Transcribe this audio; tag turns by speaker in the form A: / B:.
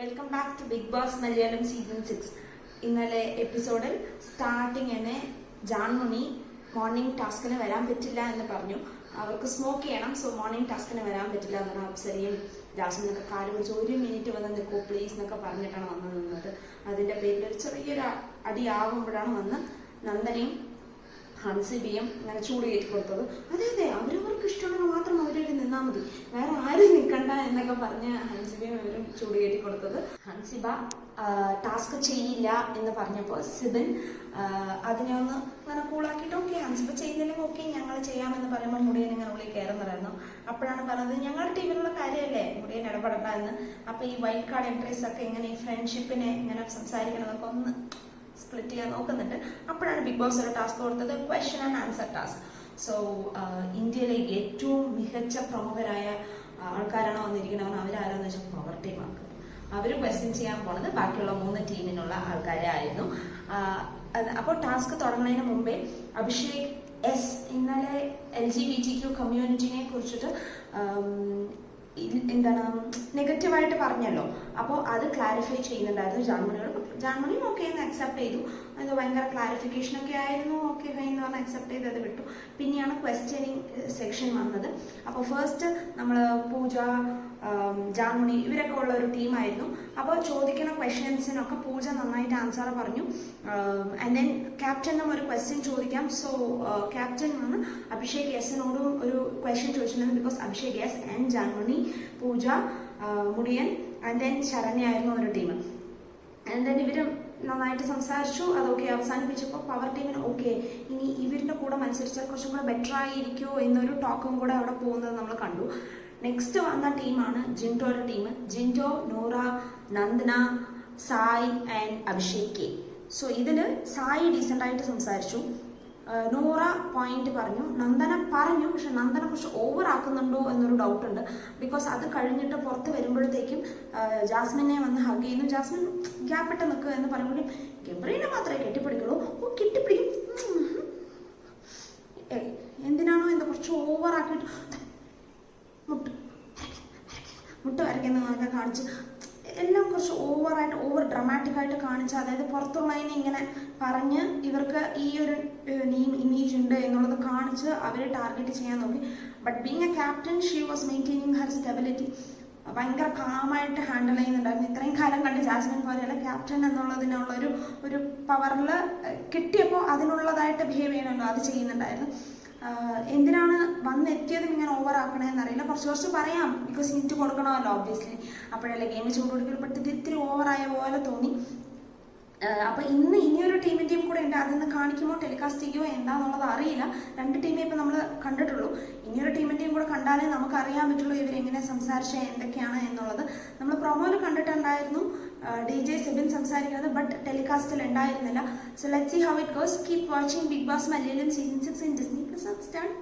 A: Welcome back to Bigg Boss Malayalam season six ഇന്നലെ എപ്പിസോഡിൽ starting തന്നെ ജാൻമുണി മോർണിംഗ് ടാസ്കിന് വരാൻ പറ്റില്ല എന്ന് പറഞ്ഞു. അവർക്ക് സ്മോക്ക് ചെയ്യണം സോ മോർണിംഗ് ടാസ്കിന് വരാൻ പറ്റില്ല എന്നാണ് അപ്സരയും ജാസ്മിനൊക്കെ കാൽ പിടിച്ച് ഒരു മിനിറ്റ് വന്ന് നിൽക്കൂ പ്ലീസ് എന്നൊക്കെ പറഞ്ഞിട്ടാണ് വന്ന് നിന്നത്. അതിന്റെ പേരിൽ ഒരു ചെറിയൊരു അടിയാകുമ്പോഴാണ് വന്ന് നന്ദനയും ഹൻസിബിയും അങ്ങനെ ചൂട് കയറ്റി കൊടുത്തത്. അതെ അതെ അവരവർക്ക് ഇഷ്ടമുള്ള മാത്രം മതി. വേറെ ആരും നിൽക്കണ്ട എന്നൊക്കെ പറഞ്ഞ് ഹൻസിബയും അവരും ചൂട് കയറ്റി കൊടുത്തത്. ഹൻസിബ ടാസ്ക് ചെയ്യില്ല എന്ന് പറഞ്ഞപ്പോൾ സിബിൻ അതിനെ ഒന്ന് ഇങ്ങനെ കൂളാക്കിയിട്ട് ഓക്കെ ഹൻസിബ ചെയ്യുന്നില്ലെങ്കിൽ ഓക്കെ ഞങ്ങൾ ചെയ്യാമെന്ന് പറയുമ്പോൾ മുടിയൻ ഇങ്ങനെ ഉള്ളിൽ കയറുന്നതായിരുന്നു അപ്പോഴാണ് പറഞ്ഞത് ഞങ്ങളുടെ ടീമിലുള്ള കാര്യമല്ലേ? മുടിയൻ ഇടപെടണ്ട എന്ന്. അപ്പൊ ഈ വൈൽഡ് കാർഡ് എൻട്രീസ് ഒക്കെ ഇങ്ങനെ ഈ ഫ്രണ്ട്ഷിപ്പിനെ ഇങ്ങനെ സംസാരിക്കണതൊക്കെ ഒന്ന് സ്പ്ലിറ്റ് ചെയ്യാൻ നോക്കുന്നുണ്ട്. അപ്പോഴാണ് ബിഗ് ബോസ് ഒരു ടാസ്ക് കൊടുത്തത് question and answer task so ഇന്ത്യയിലെ ഏറ്റവും മികച്ച പ്രമുഖരായ ആൾക്കാരാണോ വന്നിരിക്കുന്നത്? അവരാരാന്ന് വെച്ചാൽ പവർ ടീമാണ് അവർ ക്വസ്റ്റ്യൻ ചെയ്യാൻ പോണത് ബാക്കിയുള്ള മൂന്ന് ടീമിനുള്ള ആൾക്കാരെ ആയിരുന്നു അപ്പോൾ ടാസ്ക് തുടങ്ങുന്നതിന് മുമ്പേ അഭിഷേക് എസ് ഇന്നലെ L G B T Q കമ്മ്യൂണിറ്റിനെ കുറിച്ചിട്ട് എന്താണ് നെഗറ്റീവായിട്ട് പറഞ്ഞല്ലോ. അപ്പോൾ അത് ക്ലാരിഫൈ ചെയ്യുന്നുണ്ടായിരുന്നു ജാൻമണിയോട്. ജർമ്മനിയും ഓക്കെ എന്ന് അക്സെപ്റ്റ് ചെയ്തു. അത് ഭയങ്കര ക്ലാരിഫിക്കേഷൻ ഒക്കെ ആയിരുന്നു ഓക്കെ എന്ന് പറഞ്ഞ് അക്സെപ്റ്റ് ചെയ്ത് അത് വിട്ടു. പിന്നെയാണ് ക്വസ്റ്റ്യനിങ് സെക്ഷൻ വന്നത്. അപ്പോൾ ഫസ്റ്റ് നമ്മൾ പൂജ ജാർമണി ഇവരൊക്കെ ഉള്ള ഒരു ടീമായിരുന്നു അപ്പോൾ ചോദിക്കുന്ന ക്വസ്റ്റ്യൻസിനൊക്കെ പൂജ നന്നായിട്ട് ആൻസർ പറഞ്ഞു. ആൻഡ് ദെൻ ക്യാപ്റ്റനും ഒരു ക്വസ്റ്റ്യൻ ചോദിക്കാം. സോ ക്യാപ്റ്റൻ വന്ന് അഭിഷേക് എസിനോടും ഒരു ക്വസ്റ്റ്യൻ ചോദിച്ചിട്ടുണ്ടായിരുന്നു. Because Abhishek S and Janmani Pooja Mudiyan and then ശരണ്യായിരുന്നു ഒരു ടീം ആൻഡ് ദെൻ ഇവരും നന്നായിട്ട് സംസാരിച്ചു അതൊക്കെ അവസാനിപ്പിച്ചപ്പോൾ പവർ ടീമിന് ഓക്കെ ഇനി ഇവരുടെ കൂടെ മത്സരിച്ചാൽ കുറച്ചും കൂടെ ബെറ്റർ ആയിരിക്കുമോ എന്നൊരു ടോക്കും കൂടെ അവിടെ പോകുന്നത് നമ്മൾ കണ്ടു. നെക്സ്റ്റ് വന്ന ടീമാണ് ജിൻഡോയുടെ team Jinto Nora Nandana Sai and Abhishek K. So ഇതിൽ സായി ഡീസന്റായിട്ട് സംസാരിച്ചു. നൂറ പോയിന്റ് പറഞ്ഞു. നന്ദന പറഞ്ഞു. പക്ഷെ നന്ദന കുറച്ച് ഓവർ ആക്കുന്നുണ്ടോ എന്നൊരു ഡൗട്ട് ഉണ്ട്. ബിക്കോസ് അത് കഴിഞ്ഞിട്ട് പുറത്ത് വരുമ്പോഴത്തേക്കും ജാസ്മിനെ വന്ന് ഹഗ് ചെയ്യുന്നു. ജാസ്മിൻ ഗ്യാപ്പിട്ട് നിൽക്കുക എന്ന് പറയുമ്പോഴും ഗബ്രീനെ മാത്രമേ കെട്ടിപ്പിടിക്കുള്ളൂ. ഓ കെട്ടിപ്പിടിക്കും. എന്തിനാണോ എന്താ കുറച്ച് ഓവർ ആക്കിയിട്ട് മുട്ട് മുട്ട് വരയ്ക്കുന്നതൊക്കെ കാണിച്ച് എല്ലാം കുറച്ച് ഓവറായിട്ട് ഓവർ ഡ്രമാറ്റിക്കായിട്ട് കാണിച്ച് അതായത് പുറത്തുള്ളതിനെ ഇങ്ങനെ പറഞ്ഞ് ഇവർക്ക് ഈ ഒരു നെയിം ഇമേജ് ഉണ്ട് എന്നുള്ളത് കാണിച്ച് അവരെ ടാർഗറ്റ് ചെയ്യാൻ നോക്കി. But being a captain she was maintaining her stability ഭയങ്കര കാമായിട്ട് ഹാൻഡിൽ ചെയ്യുന്നുണ്ടായിരുന്നു. ഇത്രയും കാലം കണ്ട് ജാസ്മിൻ പോലെയല്ല ക്യാപ്റ്റൻ എന്നുള്ളതിനുള്ള ഒരു പവറിൽ കിട്ടിയപ്പോൾ അതിനുള്ളതായിട്ട് ബിഹേവ് ചെയ്യണമല്ലോ അത് ചെയ്യുന്നുണ്ടായിരുന്നു. എന്തിനാണ് വന്നെത്തിയത് ഇങ്ങനെ ഓവർ ആക്കണേന്ന് അറിയില്ല. കുറച്ച് കുറച്ച് പറയാം. ബിക്കോസ് ഹിറ്റ് കൊടുക്കണമല്ലോ ഒബ്വിയസ്ലി അപ്പോഴല്ലേ ഗെയിം ചൂട് കൊടുക്കൽ ബട്ട് ഇത് ഓവറായ പോലെ തോന്നി. അപ്പോൾ അപ്പൊ ഇന്ന് ഇനിയൊരു ടീമിന്റെയും കൂടെ കാണിക്കുമോ ടെലികാസ്റ്റ് ചെയ്യുമോ എന്താണെന്നുള്ളത് അറിയില്ല. രണ്ട് ടീമേ ഇപ്പം നമ്മൾ കണ്ടിട്ടുള്ളൂ. ഇനിയൊരു ടീമിന്റെയും കൂടെ കണ്ടാലേ നമുക്ക് അറിയാൻ പറ്റുള്ളൂ ഇവരെങ്ങനെ സംസാരിച്ച എന്തൊക്കെയാണ് എന്നുള്ളത്. നമ്മൾ പ്രൊമോയിൽ കണ്ടിട്ടുണ്ടായിരുന്നു ഡി ജെ സെബിൻ സംസാരിക്കുന്നത് ബട്ട് ടെലികാസ്റ്റിൽ ഉണ്ടായിരുന്നില്ല. So let see how it goes keep watching Bigg Boss Malayalam season six in Disney plus start